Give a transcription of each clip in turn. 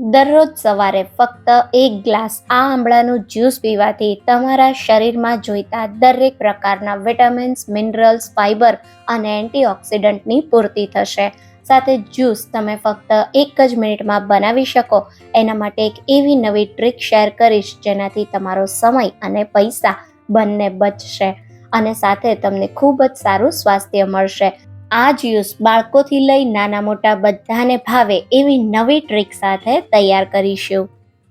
દરરોજ સવારે ફક્ત એક ગ્લાસ આ આંબળાનું જ્યુસ પીવાથી તમારા શરીરમાં જોઈતા દરેક પ્રકારના વિટામિન્સ, મિનરલ્સ ફાઇબર અને એન્ટીઓક્સિડન્ટની પૂર્તિ થશે. સાથે જ્યુસ તમે ફક્ત એક જ મિનિટમાં બનાવી શકો. એના માટે એક એવી નવી ટ્રીક શેર કરીશ જેનાથી તમારો સમય અને પૈસા બંને બચશે અને સાથે તમને ખૂબ જ સારું સ્વાસ્થ્ય મળશે. આ જ્યુસ બાળકોથી લઈ નાના મોટા બધાને ભાવે એવી નવી ટ્રીક સાથે તૈયાર કરીશું.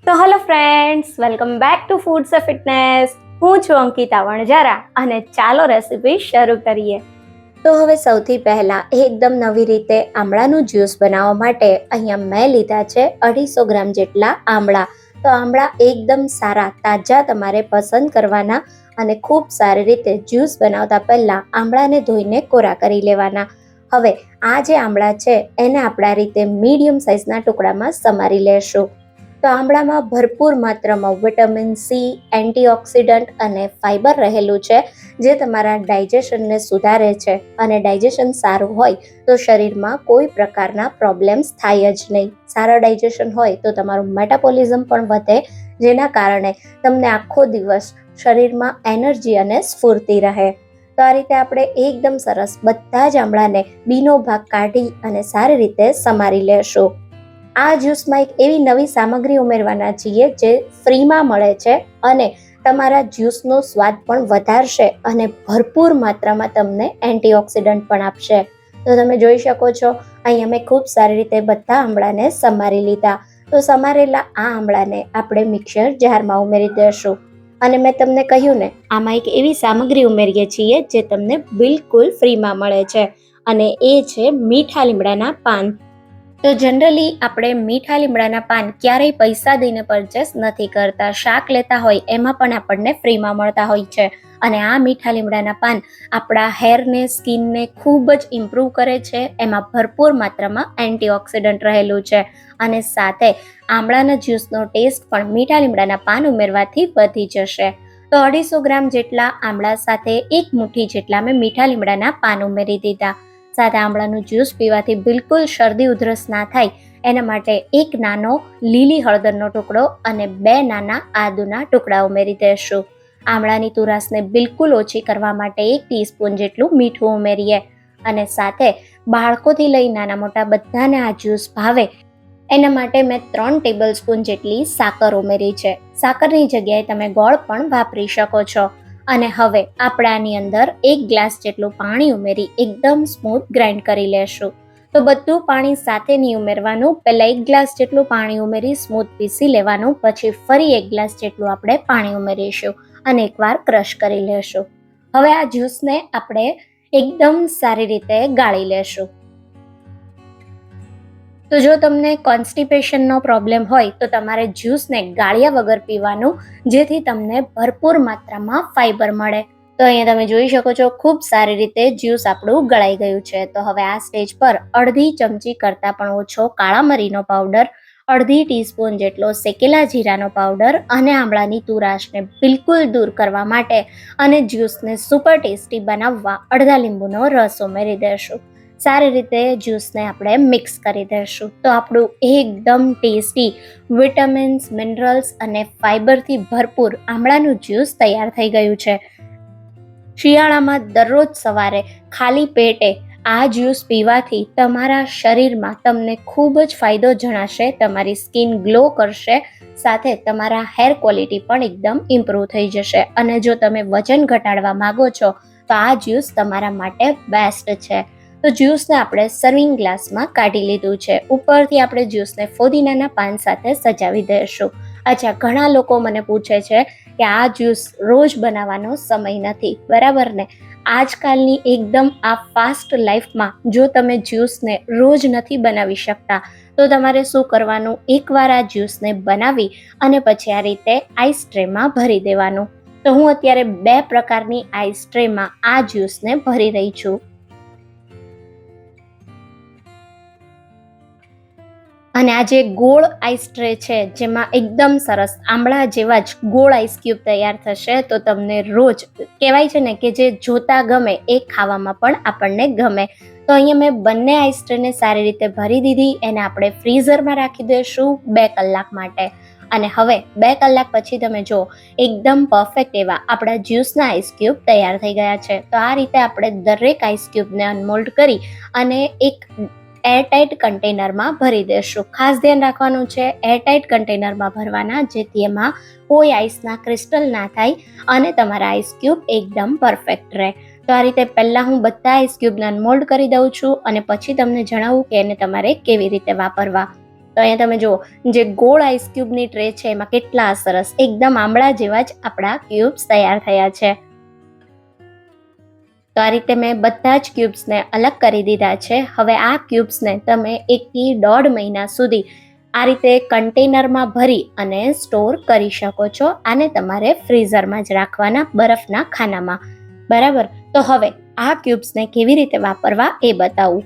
તો hello friends welcome back to foods of fitness હું છું અંકિતા વણજારા અને ચાલો રેસીપી શરૂ કરીએ. તો હવે સૌથી પહેલાં એકદમ નવી રીતે આમળાનું જ્યુસ બનાવવા માટે અહીંયા મેં લીધા છે અઢીસો ગ્રામ જેટલા આમળા. તો આમળા એકદમ સારા તાજા તમારે પસંદ કરવાના અને ખૂબ સારી રીતે જ્યુસ બનાવતા પહેલાં આમળાને ધોઈને કોરા કરી લેવાના. હવે આ જે આમળા છે, એને આપણા રીતે મીડિયમ સાઇઝના ટુકડામાં સમારી લેશું. તો આમળામાં ભરપૂર માત્રામાં વિટામિન સી, એન્ટીઓક્સિડન્ટ અને ફાઇબર રહેલું છે, જે તમારા ડાયજેશનને સુધારે છે. અને ડાયજેશન સારું હોય તો શરીરમાં કોઈ પ્રકારના પ્રોબ્લેમ્સ થાય જ નહીં. સારા ડાયજેશન હોય તો તમારું મેટાબોલિઝમ પણ વધે જેના કારણે તમને આખો દિવસ શરીરમાં એનર્જી અને સ્ફૂર્તિ રહે. તો આ રીતે આપણે એકદમ સરસ બધા જ આમળાને બીનો ભાગ કાઢી અને સારી રીતે સમારી લેશું. આ જ્યુસમાં એક એવી નવી સામગ્રી ઉમેરવાના છીએ જે ફ્રીમાં મળે છે અને તમારા જ્યુસનો સ્વાદ પણ વધારશે અને ભરપૂર માત્રામાં તમને એન્ટીઓક્સિડન્ટ પણ આપશે. તો તમે જોઈ શકો છો, અહીં અમે ખૂબ સારી રીતે બધા આમળાને સમારી લીધા. તો સમારેલા આ આમળાને આપણે મિક્સર જારમાં ઉમેરી દઈશું. અને મેં તમને કહ્યું ને, આમાં એક એવી સામગ્રી ઉમેરીએ છીએ જે તમને બિલકુલ ફ્રીમાં મળે છે. અને એ છે મીઠા લીમડાના પાન. તો જનરલી આપણે મીઠા લીમડાના પાન ક્યારેય પૈસા દઈને પરચેસ નથી કરતા. શાક લેતા હોય એમાં પણ આપણને ફ્રીમાં મળતા હોય છે. અને આ મીઠા લીમડાના પાન આપણા હેરને સ્કિનને ખૂબ જ ઇમ્પ્રૂવ કરે છે. એમાં ભરપૂર માત્રામાં એન્ટીઓક્સિડન્ટ રહેલું છે. અને સાથે આમળાના જ્યુસનો ટેસ્ટ પણ મીઠા લીમડાના પાન ઉમેરવાથી વધી જશે. તો અઢીસો ગ્રામ જેટલા આમળા સાથે એક મુઠ્ઠી જેટલા મેં મીઠા લીમડાના પાન ઉમેરી દીધા. સાથે આમળાનું જ્યુસ પીવાથી બિલકુલ શરદી ઉધરસ ના થાય. એના માટે એક નાનો લીલી હળદરનો ટુકડો અને બે નાના આદુના ટુકડા ઉમેરી દઈશું આમળાની તુરાસને બિલકુલ ઓછી કરવા માટે એક ટીસ્પૂન જેટલું મીઠું ઉમેરીએ અને સાથે બાળકોથી લઈ નાના મોટા બધાને આ જ્યુસ ભાવે. એના માટે મેં ત્રણ ટેબલ સ્પૂન જેટલી સાકર ઉમેરી છે. સાકરની જગ્યાએ તમે ગોળ પણ વાપરી શકો છો. અને હવે આપણે આની અંદર એક ગ્લાસ જેટલું પાણી ઉમેરી એકદમ સ્મૂથ ગ્રાઇન્ડ કરી લેશું. તો બધું પાણી સાથે નહીં ઉમેરવાનું, પહેલાં એક ગ્લાસ જેટલું પાણી ઉમેરી સ્મૂથ પીસી લેવાનું, પછી ફરી એક ગ્લાસ જેટલું આપણે પાણી ઉમેરીશું અને એકવાર ક્રશ કરી લેશું. હવે આ જ્યુસને આપણે એકદમ સારી રીતે ગાળી લેશું. તો જો તમને કોન્સ્ટિપેશનનો પ્રોબ્લેમ હોય, તો તમારે જ્યુસને ગાળ્યા વગર પીવાનું, જેથી તમને ભરપૂર માત્રામાં ફાઇબર મળે. તો અહીંયા તમે જોઈ શકો છો, ખૂબ સારી રીતે જ્યુસ આપણું ગળાઈ ગયું છે. તો હવે આ સ્ટેજ પર અડધી ચમચી કરતાં પણ ઓછો કાળા મરીનો પાવડર અડધી ટીસ્પૂન જેટલો શેકેલા જીરાનો પાવડર અને આમળાની તુરાશને બિલકુલ દૂર કરવા માટે અને જ્યુસને સુપર ટેસ્ટી બનાવવા અડધા લીંબુનો રસ ઉમેરી દઈશું સારી રીતે જ્યુસને આપણે મિક્સ કરી દઈશું. તો આપણું એકદમ ટેસ્ટી વિટામિન્સ, મિનરલ્સ અને ફાઇબરથી ભરપૂર આમળાનું જ્યુસ તૈયાર થઈ ગયું છે. શિયાળામાં દરરોજ સવારે ખાલી પેટે આ જ્યુસ પીવાથી તમારા શરીરમાં તમને ખૂબ જ ફાયદો જણાશે, તમારી સ્કિન ગ્લો કરશે, સાથે તમારા હેર ક્વોલિટી પણ એકદમ ઇમ્પ્રૂવ થઈ જશે. અને જો તમે વજન ઘટાડવા માંગો છો, તો આ જ્યુસ તમારા માટે બેસ્ટ છે. તો જ્યુસને આપણે સર્વિંગ ગ્લાસમાં કાઢી લીધું છે. ઉપરથી આપણે જ્યુસને ફોદીનાના પાન સાથે સજાવી દઈશું. અચ્છા, ઘણા લોકો મને પૂછે છે કે આ જ્યુસ રોજ બનાવવાનો સમય નથી. બરાબર ને? આજકાલની એકદમ આ ફાસ્ટ લાઈફમાં જો તમે જ્યુસને રોજ નથી બનાવી શકતા, તો તમારે શું કરવાનું? એકવાર આ જ્યુસને બનાવી અને પછી આ રીતે આઈસ ટ્રેમાં ભરી દેવાનું. તો હું અત્યારે બે પ્રકારની આઈસ ટ્રેમાં આ જ્યુસને ભરી રહી છું. અને આ જે ગોળ આઈસ ટ્રે છે, જેમાં એકદમ સરસ આંબળા જેવા જ ગોળ આઈસ ક્યુબ તૈયાર થશે, તો તમને રોજ કહેવાય છે ને કે જે જોતા ગમે એ ખાવામાં પણ આપણને ગમે. તો અહીંયા મેં બંને આઈસ ટ્રેને સારી રીતે ભરી દીધી, એને આપણે ફ્રીઝરમાં રાખી દઈશું બે કલાક માટે. અને હવે બે કલાક પછી તમે જો એકદમ પરફેક્ટ એવા આપણા જ્યુસના આઈસ ક્યુબ તૈયાર થઈ ગયા છે. તો આ રીતે આપણે દરેક આઈસ ક્યુબને અનમોલ્ડ કરી અને એક એરટાઇટ કન્ટેનરમાં ભરી દેશું. ખાસ ધ્યાન રાખવાનું છે, એરટાઇટ કન્ટેનરમાં ભરવાના, જેથી એમાં કોઈ આઈસના ક્રિસ્ટલ ના થાય અને તમારા આઈસ ક્યુબ એકદમ પરફેક્ટ રહે. તો આ રીતે પહેલાં હું બધા આઈસ ક્યુબને અનમોલ્ડ કરી દઉં છું અને પછી તમને જણાવું કે એને તમારે કેવી રીતે વાપરવા. તો અહીંયા તમે જુઓ, જે ગોળ આઈસ ક્યુબની ટ્રે છે, એમાં કેટલા સરસ, એકદમ આંબળા જેવા જ આપણા ક્યુબ્સ તૈયાર થયા છે. તો આ રીતે મેં બધા જ ક્યુબ્સને અલગ કરી દીધા છે. હવે આ ક્યુબ્સને તમે એકથી દોઢ મહિના સુધી આ રીતે કન્ટેનરમાં ભરી અને સ્ટોર કરી શકો છો. આને તમારે ફ્રીઝરમાં જ રાખવાના બરફના ખાનામાં. બરાબર? તો હવે આ ક્યુબ્સને કેવી રીતે વાપરવા એ બતાવું.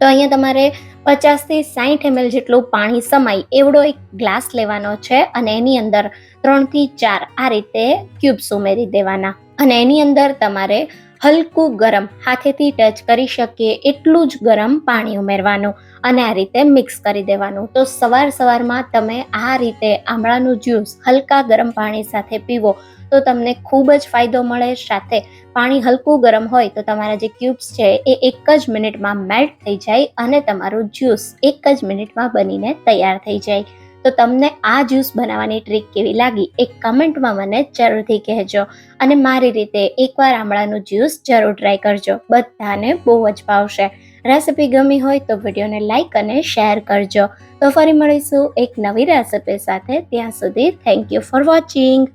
તો અહીંયા તમારે પચાસથી સાઠ એમએલ જેટલું પાણી સમાય એવડો એક ગ્લાસ લેવાનો છે અને એની અંદર ત્રણથી ચાર આ રીતે ક્યુબ્સ ઉમેરી દેવાના. અને એની અંદર તમારે હલકું ગરમ હાથેથી ટચ કરી શકીએ એટલું જ ગરમ પાણી ઉમેરવાનું અને આ રીતે મિક્સ કરી દેવાનું. તો સવાર સવારમાં તમે આ રીતે આમળાનું જ્યુસ હલકા ગરમ પાણી સાથે પીવો તો તમને ખૂબ જ ફાયદો મળે. સાથે પાણી હલકું ગરમ હોય તો તમારા જે ક્યુબ્સ છે એ એક જ મિનિટમાં મેલ્ટ થઈ જાય અને તમારું જ્યુસ એક જ મિનિટમાં બનીને તૈયાર થઈ જાય. તો તમને આ જ્યુસ બનાવવાની ટ્રીક કેવી લાગી એક કમેન્ટમાં મને જરૂરથી કહેજો. અને મારી રીતે એકવાર આમળાનું જ્યુસ જરૂર ટ્રાય કરજો. બધાને બહુ જ ભાવશે. રેસિપી ગમી હોય તો વિડીયોને લાઇક અને શેર કરજો. તો ફરી મળીશું એક નવી રેસિપી સાથે. ત્યાં સુધી થેન્ક યુ ફોર વોચિંગ